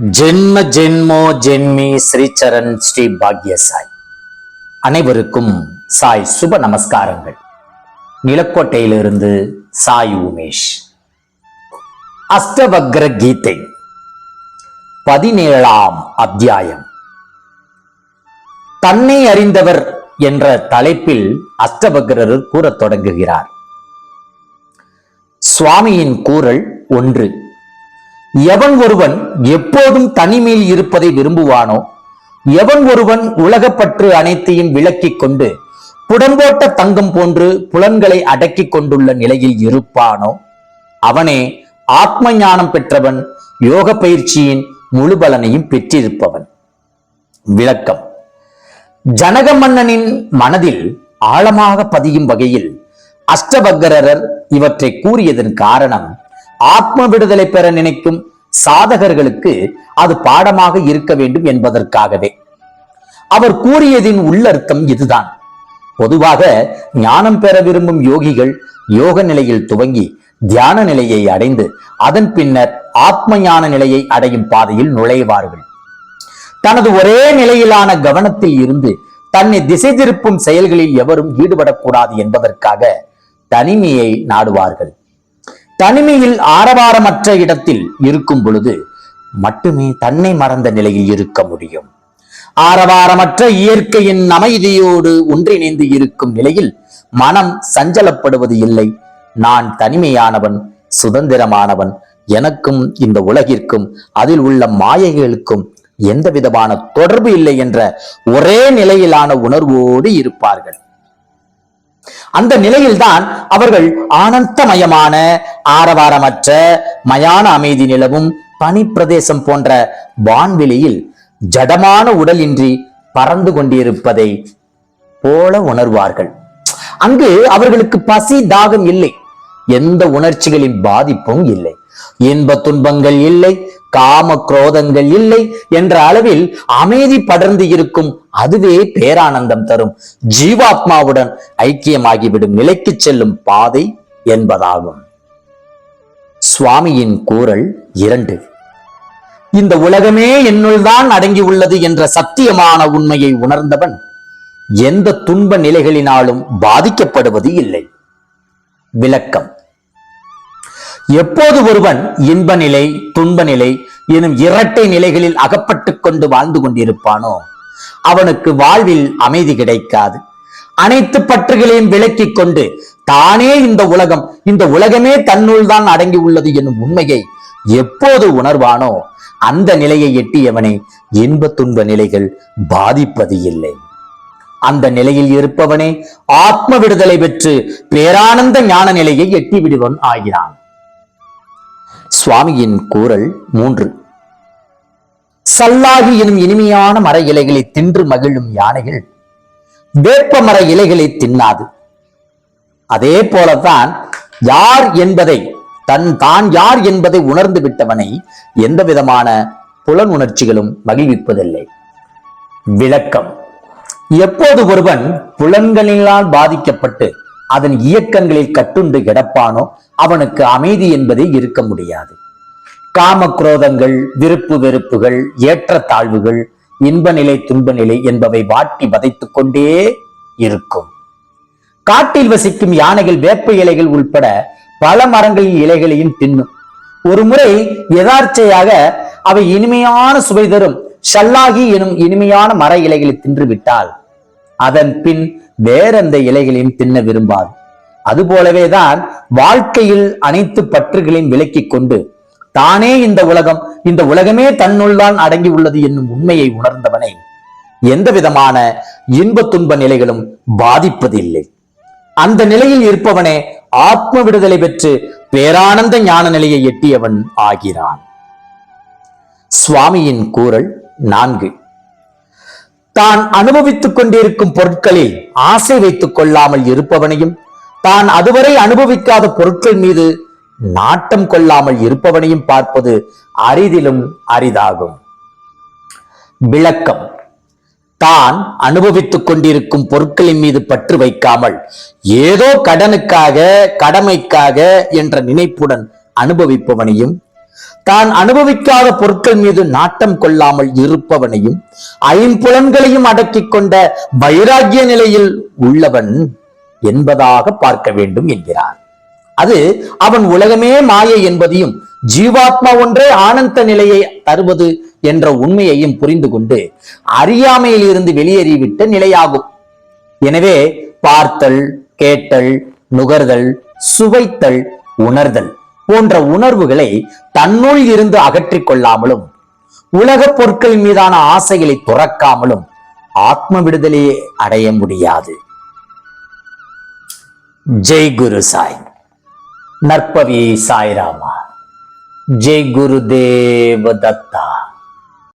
ஜென்ம ஜென்மோ ஜென்மி ஸ்ரீச்சரண் ஸ்ரீ பாக்ய சாய் அனைவருக்கும் சாய் சுப நமஸ்காரங்கள். நிலக்கோட்டையிலிருந்து சாய் உமேஷ். அஷ்டவக்ர கீதை. பதினேழாம் அத்தியாயம். தன்னை அறிந்தவர் என்ற தலைப்பில் அஷ்டவக்ரர் கூறத் தொடங்குகிறார். சுவாமியின் கூறல் ஒன்று. எவன் ஒருவன் எப்போதும் தனிமையில் இருப்பதை விரும்புவானோ எவன் ஒருவன் உலகப்பற்று அனைத்தையும் விளக்கிக் கொண்டு புடம்போட்ட தங்கம் போன்று புலன்களை அடக்கிக் கொண்டுள்ள நிலையில் இருப்பானோ அவனே ஆத்ம ஞானம் பெற்றவன் யோக பயிற்சியின் முழு பலனையும் பெற்றிருப்பவன். விளக்கம். ஜனக மன்னனின் மனதில் ஆழமாக பதியும் வகையில் அஷ்டபக்கரர் இவற்றை கூறியதன் காரணம் ஆத்ம விடுதலை பெற நினைக்கும் சாதகர்களுக்கு அது பாடமாக இருக்க வேண்டும் என்பதற்காகவே. அவர் கூறியதின் உள்ளர்த்தம் இதுதான். பொதுவாக ஞானம் பெற விரும்பும் யோகிகள் யோக நிலையில் துவங்கி தியான நிலையை அடைந்து அதன் பின்னர் ஆத்ம ஞான நிலையை அடையும் பாதையில் நுழைவார்கள். தனது ஒரே நிலையிலான கவனத்தில் இருந்து தன்னை திசை திருப்பும் செயல்களில் எவரும் ஈடுபடக்கூடாது என்பதற்காக தனிமையை நாடுவார்கள். தனிமையில் ஆரவாரமற்ற இடத்தில் இருக்கும் பொழுது மட்டுமே தன்னை மறந்த நிலையில் இருக்க முடியும். ஆரவாரமற்ற இயற்கையின் அமைதியோடு ஒன்றிணைந்து இருக்கும் நிலையில் மனம் சஞ்சலப்படுவது இல்லை. நான் தனிமையானவன் சுதந்திரமானவன் எனக்கும் இந்த உலகிற்கும் அதில் உள்ள மாயைகளுக்கும் எந்த விதமான தொடர்பு இல்லை என்ற ஒரே நிலையிலான உணர்வோடு இருப்பார்கள். அந்த நிலையில்தான் அவர்கள் ஆனந்தமயமான ஆரவாரமற்ற மயான அமைதி நிலவும் பனி பிரதேசம் போன்ற வான்வெளியில் ஜடமான உடலின்றி பறந்து கொண்டிருப்பதை போல உணர்வார்கள். அங்கு அவர்களுக்கு பசி தாகம் இல்லை. எந்த உணர்ச்சிகளின் பாதிப்பும் இல்லை. இன்ப துன்பங்கள் இல்லை. காம குரோதங்கள் இல்லை என்ற அளவில் அமைதி படர்ந்து இருக்கும் அதுவே பேரானந்தம் தரும். ஜீவாத்மாவுடன் ஐக்கியமாகிவிடும் நிலைக்கு செல்லும் பாதை என்பதாகும். சுவாமியின் கூறல் இரண்டு. இந்த உலகமே என்னுள் தான் அடங்கி உள்ளது என்ற சத்தியமான உண்மையை உணர்ந்தவன் எந்த துன்ப நிலைகளினாலும் பாதிக்கப்படுவது இல்லை. விளக்கம். எப்போது ஒருவன் இன்ப நிலை துன்ப நிலை எனும் இரட்டை நிலைகளில் அகப்பட்டுக் கொண்டு வாழ்ந்து கொண்டிருப்பானோ? அவனுக்கு வாழ்வில் அமைதி கிடைக்காது. அனைத்து பற்றுகளையும் விலக்கிக் கொண்டு தானே இந்த உலகம் இந்த உலகமே தன்னுள் தான் அடங்கி உள்ளது என்னும் உண்மையை எப்போது உணர்வானோ அந்த நிலையை எட்டியவனை இன்ப துன்ப நிலைகள் பாதிப்பது இல்லை. அந்த நிலையில் இருப்பவனே ஆத்ம விடுதலை பெற்று பேரானந்த ஞான நிலையை எட்டி விடுவன் ஆகிறான். சுவாமியின் கூறல் மூன்று. சல்லாகி எனும் இனிமையான மர இலைகளை தின்று மகிழும் யானைகள் வேப்ப மர இலைகளை தின்னாது. அதே போலத்தான் யார் என்பதை தன் தான் யார் என்பதை உணர்ந்து விட்டவனை எந்த விதமான புலன் உணர்ச்சிகளும் மகிழ்விப்பதில்லை. விளக்கம். எப்போது ஒருவன் புலன்களினால் பாதிக்கப்பட்டு அதன் இயக்கங்களில் கட்டுண்டு கிடப்பானோ அவனுக்கு அமைதி என்பதே இருக்க முடியாது. காம குரோதங்கள் விருப்பு வெறுப்புகள் ஏற்றத்தாழ்வுகள் இன்ப நிலை துன்ப நிலை என்பவை வாட்டி வதைத்துக் கொண்டே இருக்கும். காட்டில் வசிக்கும் யானைகள் வேப்ப இலைகள் உள்பட பல மரங்களின் இலைகளையும் தின்னும். ஒரு முறை எதார்ச்சையாக அவை இனிமையான சுவை தரும் ஷல்லாகி எனும் இனிமையான மர இலைகளை தின்று விட்டால் அதன் பின் வேறெந்த இலைகளையும் தின்ன விரும்பாது. அதுபோலவேதான் வாழ்க்கையில் அனைத்து பற்றுகளையும் விலக்கிக் கொண்டு தானே இந்த உலகம் இந்த உலகமே தன்னுள்தான் அடங்கி உள்ளது என்னும் உண்மையை உணர்ந்தவனை எந்த விதமான இன்ப துன்ப நிலைகளும் பாதிப்பதில்லை. அந்த நிலையில் இருப்பவனே ஆத்ம விடுதலை பெற்று பேரானந்த ஞான நிலையை எட்டியவன் ஆகிறான். சுவாமியின் கூறல் நான்கு. தான் அனுபவித்துக் கொண்டிருக்கும் பொருட்களில் ஆசை வைத்துக் கொள்ளாமல் இருப்பவனையும் தான் அதுவரை அனுபவிக்காத பொருட்கள் மீது நாட்டம் கொள்ளாமல் இருப்பவனையும் பார்ப்பது அரிதிலும் அரிதாகும். விளக்கம். தான் அனுபவித்துக் கொண்டிருக்கும் பொருட்களின் மீது பற்று வைக்காமல் ஏதோ கடனுக்காக கடமைக்காக என்ற நினைப்புடன் அனுபவிப்பவனையும் தான் அனுபவிக்காத பொருட்கள் மீது நாட்டம் கொள்ளாமல் இருப்பவனையும் ஐம்புலன்களையும் அடக்கிக் கொண்ட வைராகிய நிலையில் உள்ளவன் என்பதாக பார்க்க வேண்டும் என்கிறார். அது அவன் உலகமே மாயை என்பதையும் ஜீவாத்மா ஒன்றே ஆனந்த நிலையை தருவது என்ற உண்மையையும் புரிந்து கொண்டு அறியாமையில் இருந்து வெளியேறிவிட்ட நிலையாகும். எனவே பார்த்தல் கேட்டல் நுகர்தல் சுவைத்தல் உணர்தல் போன்ற உணர்வுகளை தன்னுள் இருந்து அகற்றிக் கொள்ளாமலும் உலகப் பொருட்கள் மீதான ஆசைகளை துறக்காமலும் ஆத்ம விடுதலையை அடைய முடியாது. ஜெய் குரு சாய். நற்பவி சாய்ராமா. ஜெய் குரு தேவ தத்தா.